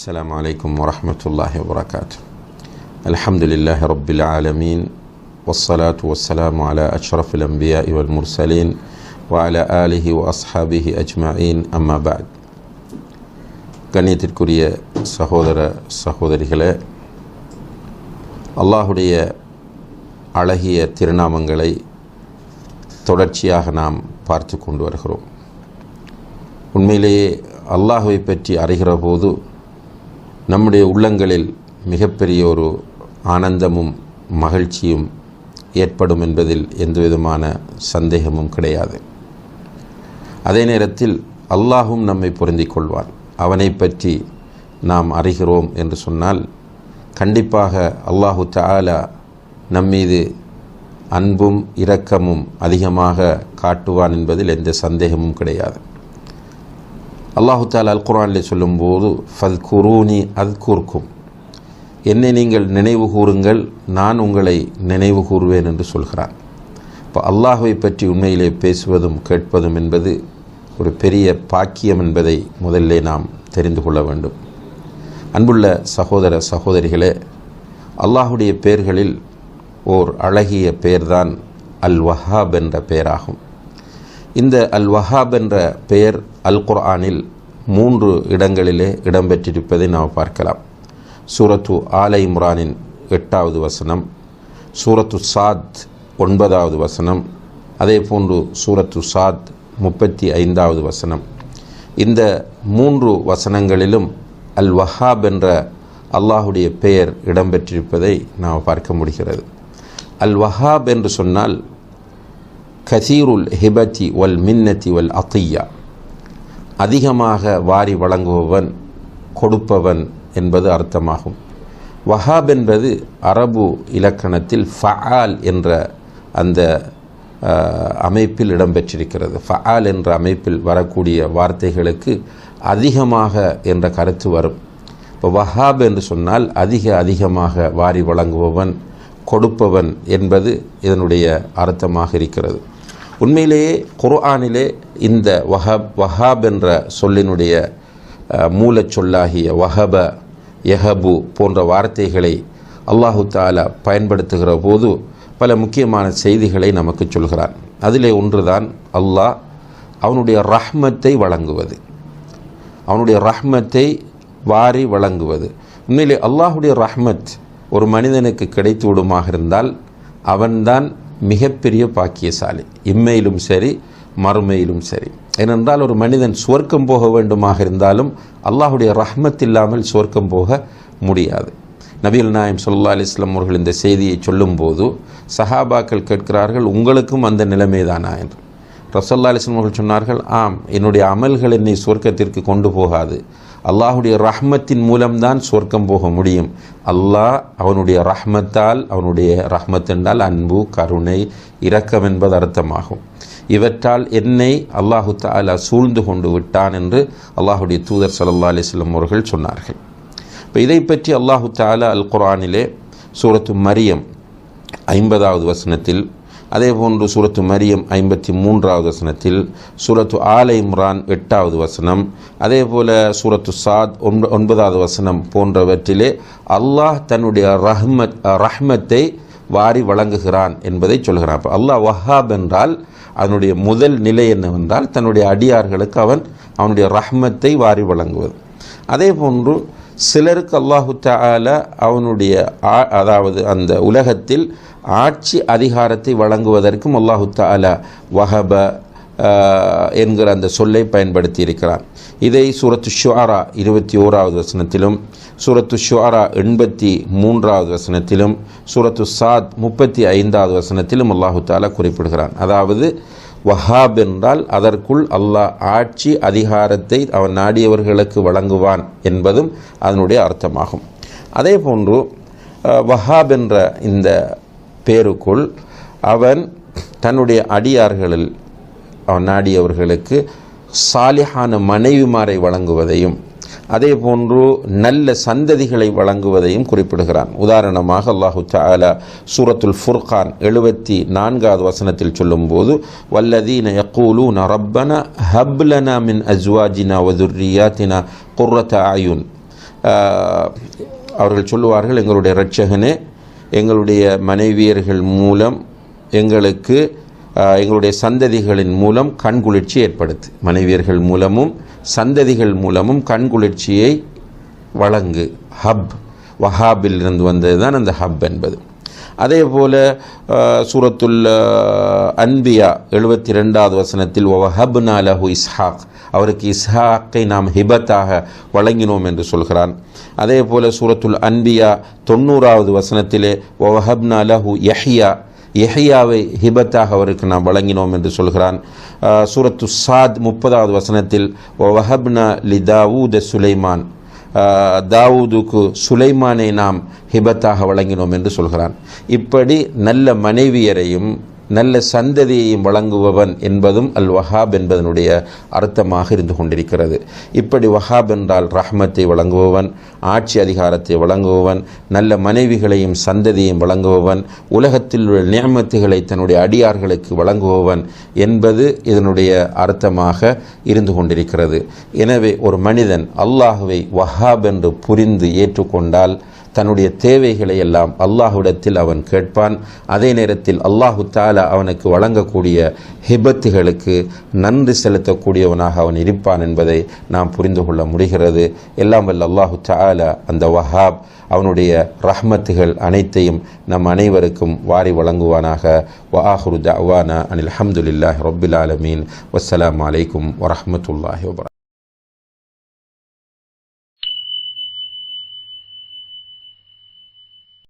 السلام عليكم ورحمة الله وبركاته الحمد لله رب العالمين والصلاة والسلام على أشرف الأنبياء والمرسلين وعلى آله وأصحابه أجمعين أما بعد கண்ணியத்திற்குரிய சகோதர சகோதரிகளே அல்லாஹுடைய அழகிய திருநாமங்களை தொடர்ச்சியாக நாம் பார்த்து கொண்டு வருகிறோம் உண்மையிலேயே அல்லாஹுவை பற்றி அறிகிற போது நம்முடைய உள்ளங்களில் மிகப்பெரிய ஒரு ஆனந்தமும் மகிழ்ச்சியும் ஏற்படும் என்பதில் எந்தவிதமான சந்தேகமும் கிடையாது. அதே நேரத்தில் அல்லாஹும் நம்மை பொருந்திக் கொள்வான். அவனை பற்றி நாம் அறிகிறோம் என்று சொன்னால் கண்டிப்பாக அல்லாஹு தாலா நம்மீது அன்பும் இரக்கமும் அதிகமாக காட்டுவான் என்பதில் எந்த சந்தேகமும் கிடையாது. அல்லாஹு தாலா அல் குரானில் சொல்லும்போது ஃபல் குரூனி அத் கூர்க்கும் என்னை நீங்கள் நினைவு கூறுங்கள் நான் உங்களை நினைவு கூறுவேன் என்று சொல்கிறான் இப்போ அல்லாஹுவை பற்றி உண்மையிலே பேசுவதும் கேட்பதும் என்பது ஒரு பெரிய பாக்கியம் என்பதை முதல்ல நாம் தெரிந்து கொள்ள வேண்டும். அன்புள்ள சகோதர சகோதரிகளே அல்லாஹுடைய பெயர்களில் ஓர் அழகிய பெயர்தான் அல் வஹாப் என்ற பெயராகும் இந்த அல் வஹாப் என்ற பெயர் அல் குர்ஆனில் மூன்று இடங்களிலே இடம்பெற்றிருப்பதை நாம் பார்க்கலாம். சூரத்து ஆலை இம்ரானின் எட்டாவது வசனம் சூரத்து சாத் ஒன்பதாவது வசனம் அதே போன்று சூரத்து சாத் முப்பத்தி ஐந்தாவது வசனம். இந்த மூன்று வசனங்களிலும் அல் வஹாப் என்ற அல்லாஹுடைய பெயர் இடம்பெற்றிருப்பதை நாம் பார்க்க முடிகிறது. அல் வஹாப் என்று சொன்னால் கசீருல் ஹிபத்தி வல் மின்னத்தி வல் அத்தியா. அதிகமாக வாரி வழங்குபவன் கொடுப்பவன் என்பது அர்த்தமாகும். வஹாப் என்பது அரபு இலக்கணத்தில் ஃபஆல் என்ற அந்த அமைப்பில் இடம்பெற்றிருக்கிறது. ஃபஆல் என்ற அமைப்பில் வரக்கூடிய வார்த்தைகளுக்கு அதிகமாக என்ற கருத்து வரும். இப்போ வஹாப் என்று சொன்னால் அதிக அதிகமாக வாரி வழங்குபவன் கொடுப்பவன் என்பது இதனுடைய அர்த்தமாக இருக்கிறது. உண்மையிலேயே குர்ஆனிலே இந்த வஹப் வஹாப் என்ற சொல்லினுடைய மூலச் சொல்லாகிய வஹப எஹபு போன்ற வார்த்தைகளை அல்லாஹு தாலா பயன்படுத்துகிற போது பல முக்கியமான செய்திகளை நமக்கு சொல்கிறான். அதிலே ஒன்றுதான் அல்லாஹ் அவனுடைய ரஹ்மத்தை வழங்குவது. அவனுடைய ரஹ்மத்தை வாரி வழங்குவது. உண்மையிலே அல்லாஹுடைய ரஹ்மத் ஒரு மனிதனுக்கு கிடைத்து விடுமாக இருந்தால் அவன்தான் மிகப்பெரிய பாக்கியசாலி. இம்மையிலும் சரி மறுமையிலும் சரி. ஏனென்றால் ஒரு மனிதன் சுவர்க்கம் போக வேண்டுமாக இருந்தாலும் அல்லாஹுடைய ரஹ்மத் இல்லாமல் சுவர்க்கம் போக முடியாது. நபிகள் நாயம் சொல்லா அலிஸ்லாம் அவர்கள் இந்த செய்தியை சொல்லும்போது சஹாபாக்கள் கேட்கிறார்கள் உங்களுக்கும் அந்த நிலைமைதானா? என்று. ரசல்லா அலிஸ்லம் அவர்கள் சொன்னார்கள் ஆம் என்னுடைய அமல்கள் என்னை சொர்க்கத்திற்கு கொண்டு போகாது. அல்லாஹுடைய ரஹ்மத்தின் மூலம்தான் சொர்க்கம் போக முடியும். அல்லாஹ் அவனுடைய ரஹ்மத்தால் அவனுடைய ரஹ்மத் என்றால் அன்பு கருணை இரக்கம் என்பது அர்த்தமாகும். இவற்றால் என்னை அல்லாஹு தாலா சூழ்ந்து கொண்டு விட்டான் என்று அல்லாஹுடைய தூதர் சல்லா அலிஸ்லம் அவர்கள் சொன்னார்கள். இப்போ இதை பற்றி அல்லாஹு தாலா அல் குரானிலே சூரத்து மரியம் ஐம்பதாவது வசனத்தில் அதே போன்று சூரத்து மரியம் ஐம்பத்தி மூன்றாவது வசனத்தில் சூரத்து ஆலை இம்ரான் எட்டாவது வசனம் அதே போல சூரத்து சாத் ஒன்பதாவது வசனம் போன்றவற்றிலே அல்லாஹ் தன்னுடைய ரஹ்மத் ரஹ்மத்தை வாரி வழங்குகிறான் என்பதை சொல்கிறான். அப்போ அல்லாஹ் வஹாப் என்றால் அதனுடைய முதல் நிலை என்னவென்றால் தன்னுடைய அடியார்களுக்கு அவன் அவனுடைய ரஹ்மத்தை வாரி வழங்குவது. அதே போன்று சிலருக்கு அல்லாஹு தால அவனுடைய அதாவது அந்த உலகத்தில் ஆட்சி அதிகாரத்தை வழங்குவதற்கும் அல்லாஹு தாலா வஹப என்கிற அந்த சொல்லை பயன்படுத்தி இருக்கிறார் இதை சூரத்து ஷுவாரா இருபத்தி ஓராவது வசனத்திலும் சூரத்து ஷுவாரா எண்பத்தி மூன்றாவது வசனத்திலும் சூரத்து சாத் முப்பத்தி ஐந்தாவது வசனத்திலும் அல்லாஹு தாலா குறிப்பிடுகிறான். அதாவது வஹாப் என்றால் அதற்குள் அல்லாஹ் ஆட்சி அதிகாரத்தை அவன் நாடியவர்களுக்கு வழங்குவான் என்பதும் அதனுடைய அர்த்தமாகும். அதே போன்று வஹாப் என்ற இந்த பேருக்குள் அவன் தன்னுடைய அடியார்களில் அவன் நாடியவர்களுக்கு சாலிஹான மனைவிமாரை வழங்குவதையும் அதே போன்று நல்ல சந்ததிகளை வழங்குவதையும் குறிப்பிடுகிறான். உதாரணமாக அல்லாஹு தாலா சூரத்துல் ஃபுர்கான் எழுபத்தி நான்காவது வசனத்தில் சொல்லும்போது வல்லதீன யக்கூலூன ரப்பன ஹப்லனா மின் அஜ்வாஜினா வதுர்ரியாத்தினா குர்ரத ஆயுன் அவர்கள் சொல்லுவார்கள் எங்களுடைய இரட்சகனே எங்களுடைய மனைவியர்கள் மூலம் எங்களுக்கு எங்களுடைய சந்ததிகளின் மூலம் கண்குளிர்ச்சி ஏற்படுத்து. மனைவியர்கள் மூலமும் சந்ததிகள் மூலமும் கண்குளிர்ச்சியை வழங்கு. ஹப் வஹாபில் இருந்து வந்தது தான் அந்த ஹப் என்பது. அதே போல் ஆஹ், சூரத்துல் அன்பியா எழுபத்தி ரெண்டாவது வசனத்தில் ஒவஹப் நாலஹு இஸ்ஹாக். அவருக்கு இஸ்ஹாக்கை நாம் ஹிபத்தாக வழங்கினோம் என்று சொல்கிறான். அதே போல் சூரத்துல் அன்பியா தொண்ணூறாவது வசனத்திலே ஒவஹப் நாலஹு யஹ்யா. எஹியாவை ஹிபத்தாக அவருக்கு நாம் வழங்கினோம் என்று சொல்கிறான். சூரத்து சாத் முப்பதாவது வசனத்தில் வஹப்னா லி தாவூத சுலைமான். தாவூதுக்கு சுலைமானை நாம் ஹிபத்தாக வழங்கினோம் என்று சொல்கிறான். இப்படி நல்ல மனைவியரையும் நல்ல சந்ததியையும் வழங்குபவன் என்பதும் அல் வஹாப் என்பதனுடைய அர்த்தமாக இருந்து கொண்டிருக்கிறது. இப்படி வஹாப் என்றால் ரஹ்மத்தை வழங்குபவன் ஆட்சி அதிகாரத்தை வழங்குபவன் நல்ல மனைவிகளையும் சந்ததியையும் வழங்குபவன் உலகத்தில் உள்ள நியமத்துகளை தன்னுடைய அடியார்களுக்கு வழங்குபவன் என்பது இதனுடைய அர்த்தமாக இருந்து கொண்டிருக்கிறது. எனவே ஒரு மனிதன் அல்லாஹுவை வஹாப் என்று புரிந்து ஏற்றுக்கொண்டால் தன்னுடைய தேவைகளை எல்லாம் அல்லாஹுடத்தில் அவன் கேட்பான். அதே நேரத்தில் அல்லாஹு தாலா அவனுக்கு வழங்கக்கூடிய ஹிபத்துகளுக்கு நன்றி செலுத்தக்கூடியவனாக அவன் இருப்பான் என்பதை நாம் புரிந்து கொள்ள முடிகிறது. எல்லாம் வல்ல அல்லாஹு தாலா அந்த வஹாப் அவனுடைய ரஹ்மத்துகள் அனைத்தையும் நம் அனைவருக்கும் வாரி வழங்குவானாக. வ தவானா அனில் அஹமதுல்லாஹ் ரொபில் ஆலமீன். வஸ்ஸலாமு அலைக்கும் வரமத்துல்லாஹி வபரகாத்துஹு